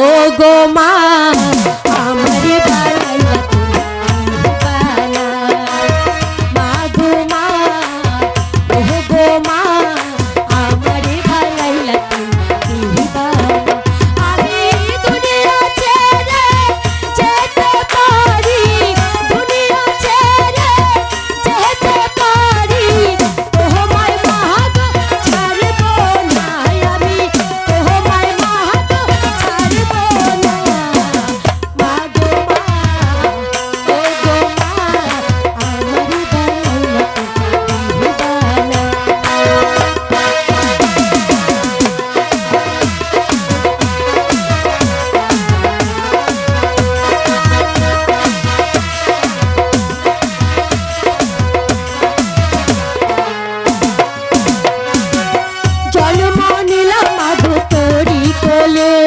ও গো মা তোরি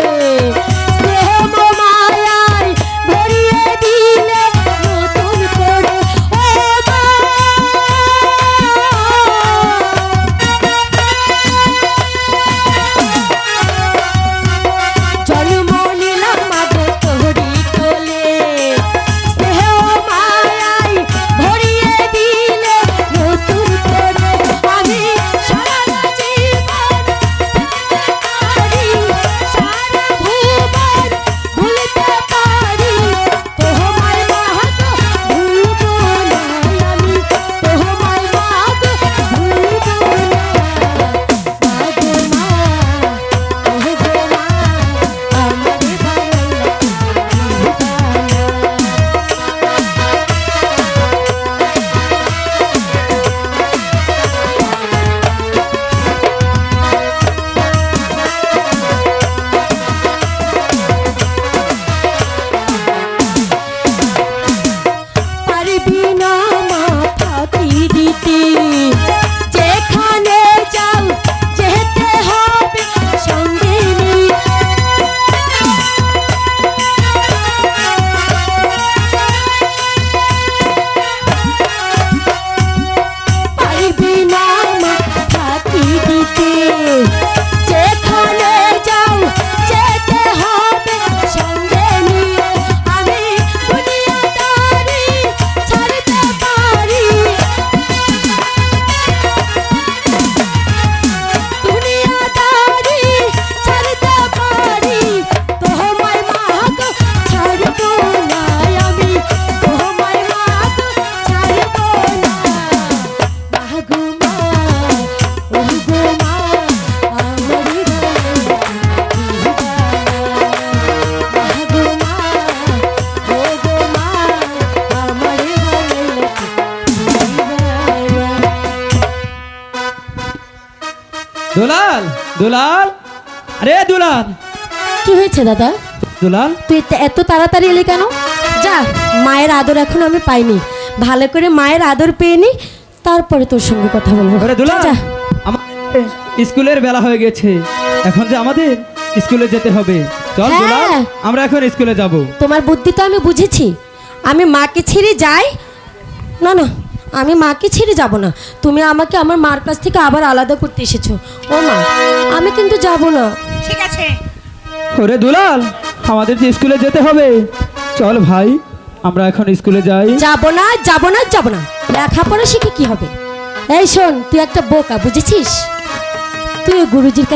দুলাল দুলাল। আরে দুলাল। কি হয়েছে দাদা? দুলাল। তুই এত- তাড়াতাড়ি এলি কেন? যা মায়ের আদর এখন আমি পাইনি। ভালো করে মায়ের আদর পেয়ে নি তারপরে তোর সঙ্গে কথা বলব। দুলাল যা। আমাদের স্কুলের বেলা হয়ে গেছে। এখন যে আমাদের স্কুলে যেতে হবে। চল হ্যাঁ। দুলাল আমরা এখন স্কুলে যাব। তোমার বুদ্ধি তো আমি বুঝেছি। আমি মাকে ছেড়ে যাই। না না। আমি মাকে ছেড়ে যাব না। তুমি আমাকে আমার মার কাছ থেকে আবার আলাদা করতে এসেছ। ও মা আমি কিন্তু যাব না। ঠিক আছে। ওরে দুলাল আমাদের যে স্কুলে যেতে হবে। চল ভাই আমরা এখন স্কুলে যাই। যাব না যাব না যাব না। লেখাপড়া শিখে কি হবে? এই শোন তুই একটা বোকা বুঝেছিস? তুই গুরুজির